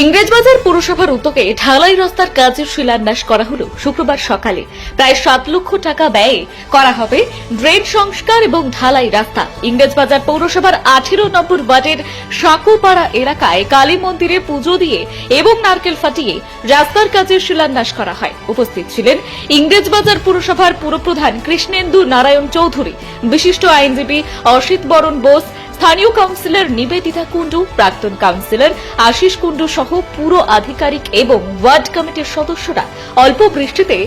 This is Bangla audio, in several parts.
ইংরেজবাজার পুরসভার উদ্যোগে ঢালাই রাস্তার কাজের শিলান্যাস করা হলো শুক্রবার সকালে। প্রায় সাত লক্ষ টাকা ব্যয়ে করা হবে ড্রেন সংস্কার এবং ঢালাই রাস্তা। ইংরেজবাজার পৌরসভার আঠেরো নম্বর ওয়ার্ডের সাকুপাড়া এলাকায় কালী মন্দিরে পুজো দিয়ে এবং নারকেল ফাটিয়ে রাস্তার কাজের শিলান্যাস করা হয়। উপস্থিত ছিলেন ইংরেজবাজার পুরসভার পুরপ্রধান কৃষ্ণেন্দু নারায়ণ চৌধুরী। বিশিষ্ট আইনজীবী অসিত বরণ বোস স্থানীয় কাউন্সিলর নিবেদিতা কুণ্ডু, প্রাক্তন কাউন্সিলর আশিস কুণ্ডু সহ পুরো আধিকারিক এবং ওয়ার্ড কমিটির সদস্যরা অল্প বৃষ্টিতে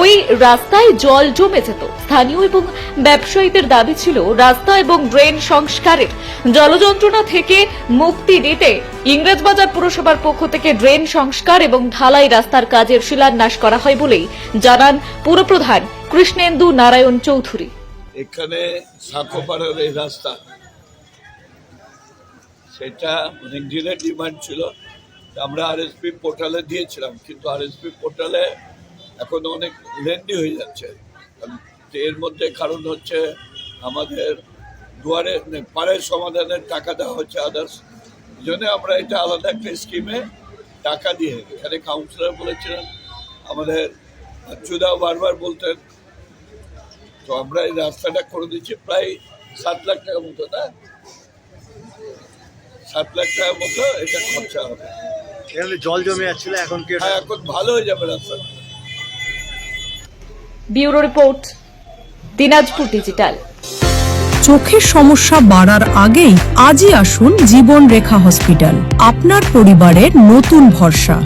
ওই রাস্তায় জল জমে যেত। স্থানীয় এবং ব্যবসায়ীদের দাবি ছিল রাস্তা এবং ড্রেন সংস্কারের জলযন্ত্রণা থেকে মুক্তি দিতে ইংরেজবাজার পুরসভার পক্ষ থেকে ড্রেন সংস্কার এবং ঢালাই রাস্তার কাজের শিলান্যাস করা হয় বলেই জানান পুরপ্রধান কৃষ্ণেন্দু নারায়ণ চৌধুরী। এখানে সাঁকোপাড়ার এই রাস্তা সেটা অনেক দিনের ডিমান্ড ছিল। আমরা আর আরএসপি পোর্টালে দিয়েছিলাম, কিন্তু আর আরএসপি পোর্টালে এখন অনেক লেন্দি হয়ে যাচ্ছে। এর মধ্যে কারণ হচ্ছে আমাদের দুয়ারে মানে পাড়ের সমাধানের টাকা দেওয়া হচ্ছে আদার্স এই জন্য আমরা এটা আলাদা একটা স্কিমে টাকা দিয়ে, এখানে কাউন্সিলর বলেছিলেন, আমাদের চুদা বারবার বলতেন, তো আমরা এই রাস্তাটা করে দিচ্ছি, প্রায় সাত লাখ টাকার মতো না সাত লাখ টাকার মতো এটা খরচা হবে। এখানে জল জমে যাচ্ছিল এখন কি হ্যাঁ এখন ভালো হয়ে যাবে রাস্তা। Bureau report Dinajpur digital. চোখের সমস্যা বাড়ার আগেই আজই আসুন জীবন রেখা হসপিটাল। আপনার পরিবারের নতুন ভরসা।